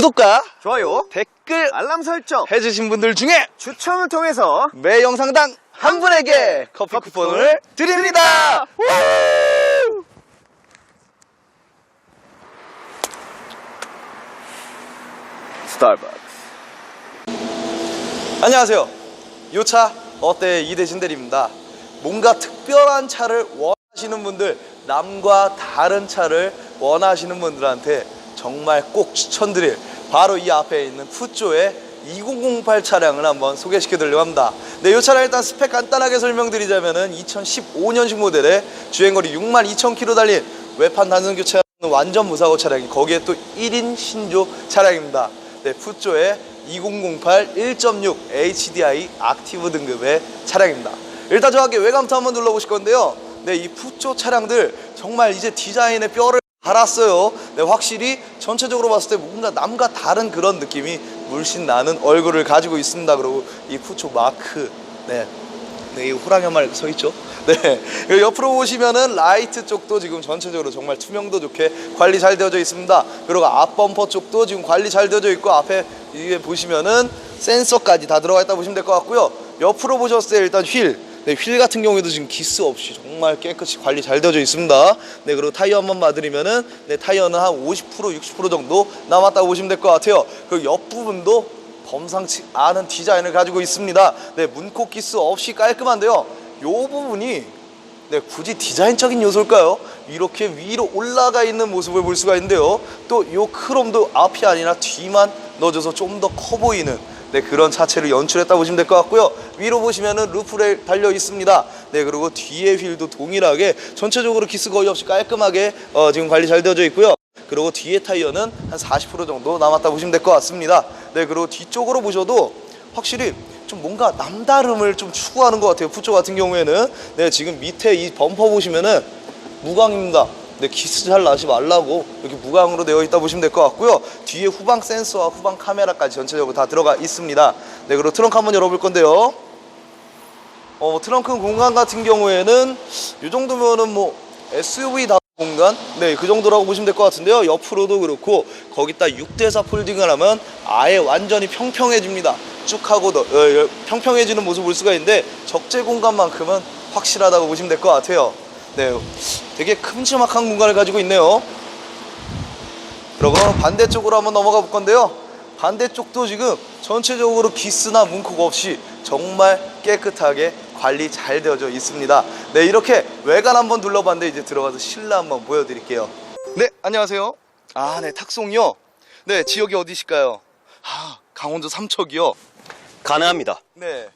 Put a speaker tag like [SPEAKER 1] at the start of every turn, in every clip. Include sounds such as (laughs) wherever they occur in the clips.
[SPEAKER 1] 구독과
[SPEAKER 2] 좋아요,
[SPEAKER 1] 댓글
[SPEAKER 2] 알람 설정,
[SPEAKER 1] 해주신 분들 중에
[SPEAKER 2] 추첨을 통해서
[SPEAKER 1] 매 영상당 한 분에게 커피 쿠폰을 드립니다. 우!
[SPEAKER 2] 스타벅스.
[SPEAKER 1] 안녕하세요. 요차 어때 이대진 대리입니다. 뭔가 특별한 차를 원하시는 분들, 남과 다른 차를 원하시는 분들한테 정말 꼭 추천드릴 바로 이 앞에 있는 푸조의 2008 차량을 한번 소개시켜 드리려고 합니다. 네, 이 차량 일단 스펙 간단하게 설명드리자면 은 2015년식 모델의 주행거리 62,000km 달린 외판 단순 교체하는 완전 무사고 차량이 거기에 또 1인 신조 차량입니다. 네, 푸조의 2008 1.6 HDI 액티브 등급의 차량입니다. 일단 저하게 외관부터 한번 눌러보실 건데요. 네, 이 푸조 차량들 정말 이제 디자인의 뼈를 달았어요. 네, 확실히 전체적으로 봤을 때 뭔가 남과 다른 그런 느낌이 물씬 나는 얼굴을 가지고 있습니다. 그리고 이 푸조 마크, 네, 네, 이 호랑이 한 마리 서 있죠. (laughs) 네, 옆으로 보시면은 라이트 쪽도 지금 전체적으로 정말 투명도 좋게 관리 잘 되어져 있습니다. 그리고 앞 범퍼 쪽도 지금 관리 잘 되어져 있고 앞에 이게 보시면은 센서까지 다 들어가 있다 보시면 될 것 같고요. 옆으로 보셨을 때 일단 휠, 네, 휠 같은 경우에도 지금 기스 없이 정말 깨끗이 관리 잘 되어져 있습니다. 네, 그리고 타이어 한 번 봐드리면은 네, 타이어는 한 50% 60% 정도 남았다고 보시면 될 것 같아요. 그리고 옆 부분도 범상치 않은 디자인을 가지고 있습니다. 네, 문콕 기스 없이 깔끔한데요. 요 부분이 네, 굳이 디자인적인 요소일까요? 이렇게 위로 올라가 있는 모습을 볼 수가 있는데요. 또 요 크롬도 앞이 아니라 뒤만 넣어줘서 좀 더 커 보이는 네, 그런 차체를 연출했다 보시면 될 것 같고요. 위로 보시면은 루프레일 달려 있습니다. 네, 그리고 뒤에 휠도 동일하게 전체적으로 기스 거의 없이 깔끔하게 어, 지금 관리 잘 되어져 있고요. 그리고 뒤에 타이어는 한 40% 정도 남았다 보시면 될 것 같습니다. 네, 그리고 뒤쪽으로 보셔도 확실히 좀 뭔가 남다름을 좀 추구하는 것 같아요. 푸조 같은 경우에는 네, 지금 밑에 이 범퍼 보시면은 무광입니다. 네, 기스 잘 나지 말라고 이렇게 무광으로 되어 있다 보시면 될 것 같고요. 뒤에 후방 센서와 후방 카메라까지 전체적으로 다 들어가 있습니다. 네, 그리고 트렁크 한번 열어볼 건데요. 어, 트렁크 공간 같은 경우에는 이 정도면은 뭐 SUV 다 공간? 네, 그 정도라고 보시면 될 것 같은데요. 옆으로도 그렇고 거기다 6대4 폴딩을 하면 아예 완전히 평평해집니다. 쭉 하고 더, 어, 어, 평평해지는 모습을 볼 수가 있는데 적재 공간만큼은 확실하다고 보시면 될 것 같아요. 네, 되게 큼지막한 공간을 가지고 있네요. 그리고 반대쪽으로 한번 넘어가 볼 건데요. 반대쪽도 지금 전체적으로 기스나 문콕 없이 정말 깨끗하게 관리 잘 되어져 있습니다. 네, 이렇게 외관 한번 둘러봤는데 이제 들어가서 실내 한번 보여드릴게요. 네, 안녕하세요. 아, 네, 탁송이요. 네, 지역이 어디실까요? 아, 강원도 삼척이요.
[SPEAKER 3] 가능합니다.
[SPEAKER 1] 네,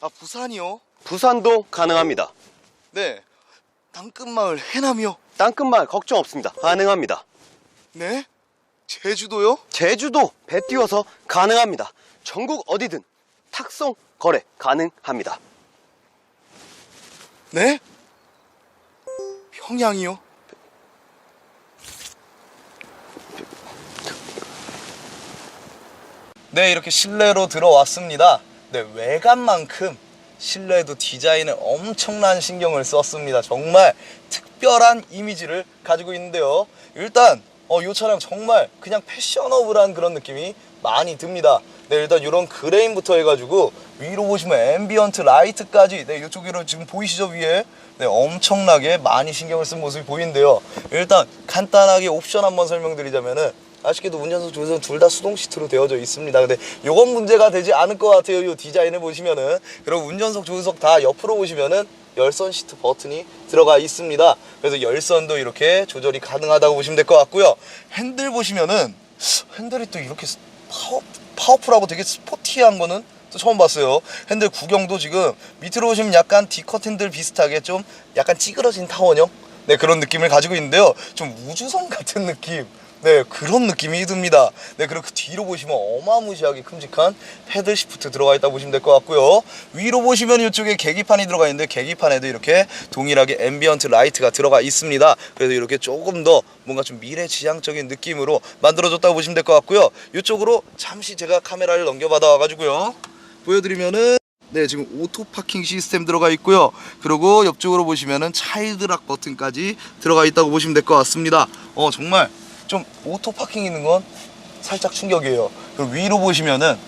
[SPEAKER 1] 아 부산이요.
[SPEAKER 3] 부산도 가능합니다.
[SPEAKER 1] 네, 땅끝마을 해남이요.
[SPEAKER 3] 땅끝마을 걱정 없습니다. 가능합니다.
[SPEAKER 1] 네, 제주도요.
[SPEAKER 3] 제주도 배 띄워서 가능합니다. 전국 어디든 탁송 거래 가능합니다.
[SPEAKER 1] 네? 평양이요? 네, 이렇게 실내로 들어왔습니다. 네, 외관만큼 실내에도 디자인에 엄청난 신경을 썼습니다. 정말 특별한 이미지를 가지고 있는데요. 일단 어, 이 차량 정말 그냥 패셔너블한 그런 느낌이 많이 듭니다. 네, 일단 이런 그레인부터 해가지고 위로 보시면 앰비언트 라이트까지 네, 이쪽으로 지금 보이시죠 위에 네, 엄청나게 많이 신경을 쓴 모습이 보이는데요. 일단 간단하게 옵션 한번 설명드리자면은 아쉽게도 운전석 조수는 둘다 수동 시트로 되어져 있습니다. 근데 요건 문제가 되지 않을 것 같아요. 요 디자인을 보시면은 그리고 운전석 조수석 다 옆으로 보시면은 열선 시트 버튼이 들어가 있습니다. 그래서 열선도 이렇게 조절이 가능하다고 보시면 될 것 같고요. 핸들 보시면은 핸들이 또 이렇게 파워, 파워풀하고 되게 스포티한 거는 또 처음 봤어요. 핸들 구경도 지금 밑으로 보시면 약간 D컷 핸들 비슷하게 좀 약간 찌그러진 타원형 네 그런 느낌을 가지고 있는데요. 좀 우주선 같은 느낌. 네 그런 느낌이 듭니다. 네 그리고 그 뒤로 보시면 어마무시하게 큼직한 패들 시프트 들어가 있다 보시면 될 것 같고요. 위로 보시면 이쪽에 계기판이 들어가 있는데 계기판에도 이렇게 동일하게 앰비언트 라이트가 들어가 있습니다. 그래서 이렇게 조금 더 뭔가 좀 미래지향적인 느낌으로 만들어졌다고 보시면 될 것 같고요. 이쪽으로 잠시 제가 카메라를 넘겨받아 와가지고요. 보여드리면은 네 지금 오토 파킹 시스템 들어가 있고요 그리고 옆쪽으로 보시면은 차일드락 버튼까지 들어가 있다고 보시면 될 것 같습니다 어 정말 좀 오토 파킹 있는 건 살짝 충격이에요. 그리고 위로 보시면은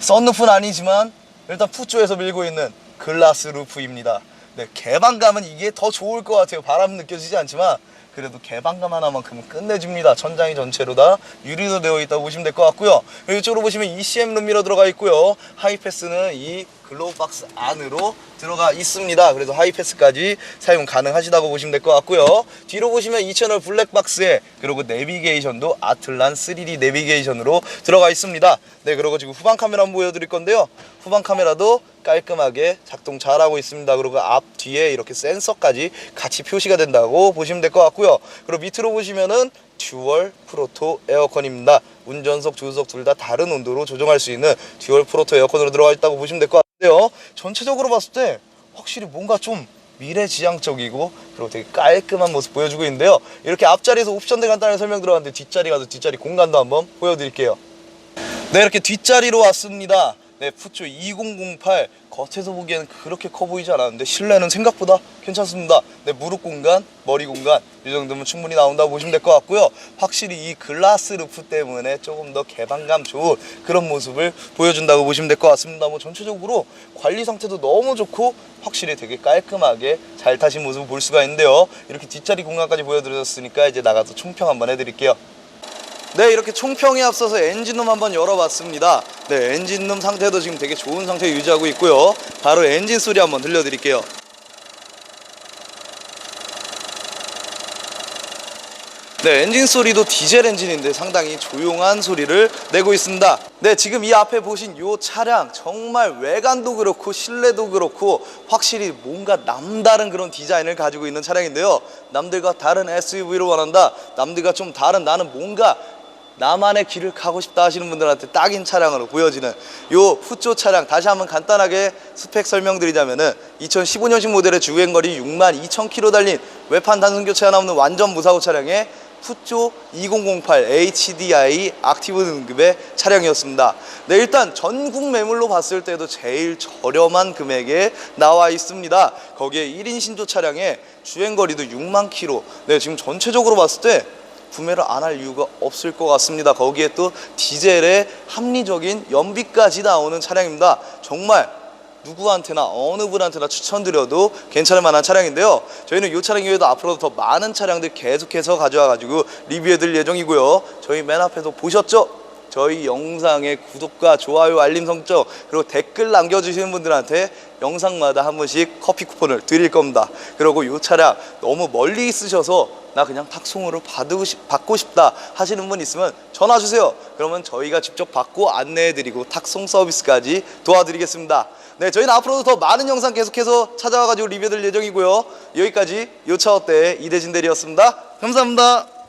[SPEAKER 1] 썬루프는 아니지만 일단 푸조에서 밀고 있는 글라스 루프입니다. 네, 개방감은 이게 더 좋을 것 같아요. 바람 느껴지지 않지만 그래도 개방감 하나만큼은 끝내줍니다. 천장이 전체로 다 유리로 되어 있다고 보시면 될 것 같고요. 이쪽으로 보시면 ECM 룸미러 들어가 있고요. 하이패스는 이 글로우 박스 안으로 들어가 있습니다. 그래서 하이패스까지 사용 가능하시다고 보시면 될 것 같고요. 뒤로 보시면 2채널 블랙박스에 그리고 내비게이션도 아틀란 3D 내비게이션으로 들어가 있습니다. 네, 그리고 지금 후방 카메라 한번 보여드릴 건데요. 후방 카메라도 깔끔하게 작동 잘하고 있습니다. 그리고 앞 뒤에 이렇게 센서까지 같이 표시가 된다고 보시면 될 것 같고요. 그리고 밑으로 보시면은 듀얼 프로토 에어컨입니다. 운전석, 조수석 둘 다 다른 온도로 조정할 수 있는 듀얼 프로토 에어컨으로 들어가 있다고 보시면 될 것 같 은데요. 전체적으로 봤을 때 확실히 뭔가 좀 미래지향적이고 그리고 되게 깔끔한 모습 보여주고 있는데요. 이렇게 앞자리에서 옵션들 간단하게 설명 들어갔는데 뒷자리 가서 뒷자리 공간도 한번 보여드릴게요. 네 이렇게 뒷자리로 왔습니다 네 푸초 2008 겉에서 보기에는 그렇게 커 보이지 않았는데 실내는 생각보다 괜찮습니다. 네 무릎 공간 머리 공간 이 정도면 충분히 나온다고 보시면 될 것 같고요. 확실히 이 글라스 루프 때문에 조금 더 개방감 좋은 그런 모습을 보여준다고 보시면 될 것 같습니다. 뭐 전체적으로 관리 상태도 너무 좋고 확실히 되게 깔끔하게 잘 타신 모습을 볼 수가 있는데요. 이렇게 뒷자리 공간까지 보여드렸으니까 이제 나가서 총평 한번 해드릴게요 네 이렇게 총평에 앞서서 엔진룸 한번 열어봤습니다. 네 엔진룸 상태도 지금 되게 좋은 상태 유지하고 있고요. 바로 엔진 소리 한번 들려드릴게요. 네 엔진 소리도 디젤 엔진인데 상당히 조용한 소리를 내고 있습니다. 네 지금 이 앞에 보신 이 차량 정말 외관도 그렇고 실내도 그렇고 확실히 뭔가 남다른 그런 디자인을 가지고 있는 차량인데요. 남들과 다른 SUV를 원한다. 남들과 좀 다른 나는 뭔가 나만의 길을 가고 싶다 하시는 분들한테 딱인 차량으로 보여지는 요 푸조 차량 다시 한번 간단하게 스펙 설명드리자면은 2015년식 모델의 주행거리 6만 2천 킬로 달린 외판 단순 교체가 나오는 완전 무사고 차량의 푸조 2008 HDI 액티브 등급의 차량이었습니다. 네, 일단 전국 매물로 봤을 때도 제일 저렴한 금액에 나와 있습니다. 거기에 1인 신조 차량의 주행거리도 6만 킬로. 네, 지금 전체적으로 봤을 때 구매를 안 할 이유가 없을 것 같습니다. 거기에 또 디젤의 합리적인 연비까지 나오는 차량입니다. 정말 누구한테나 어느 분한테나 추천드려도 괜찮을 만한 차량인데요. 저희는 이 차량 이외에도 앞으로도 더 많은 차량들 계속해서 가져와 가지고 리뷰해드릴 예정이고요. 저희 맨 앞에서 보셨죠? 저희 영상의 구독과 좋아요, 알림 설정 그리고 댓글 남겨주시는 분들한테 영상마다 한 번씩 커피 쿠폰을 드릴 겁니다. 그리고 이 차량 너무 멀리 있으셔서 나 그냥 탁송으로 받고, 싶, 받고 싶다 하시는 분 있으면 전화 주세요. 그러면 저희가 직접 받고 안내해드리고 탁송 서비스까지 도와드리겠습니다. 네, 저희는 앞으로도 더 많은 영상 계속해서 찾아와가지고 리뷰해드릴 예정이고요. 여기까지 요차 어때 이대진 대리였습니다. 감사합니다.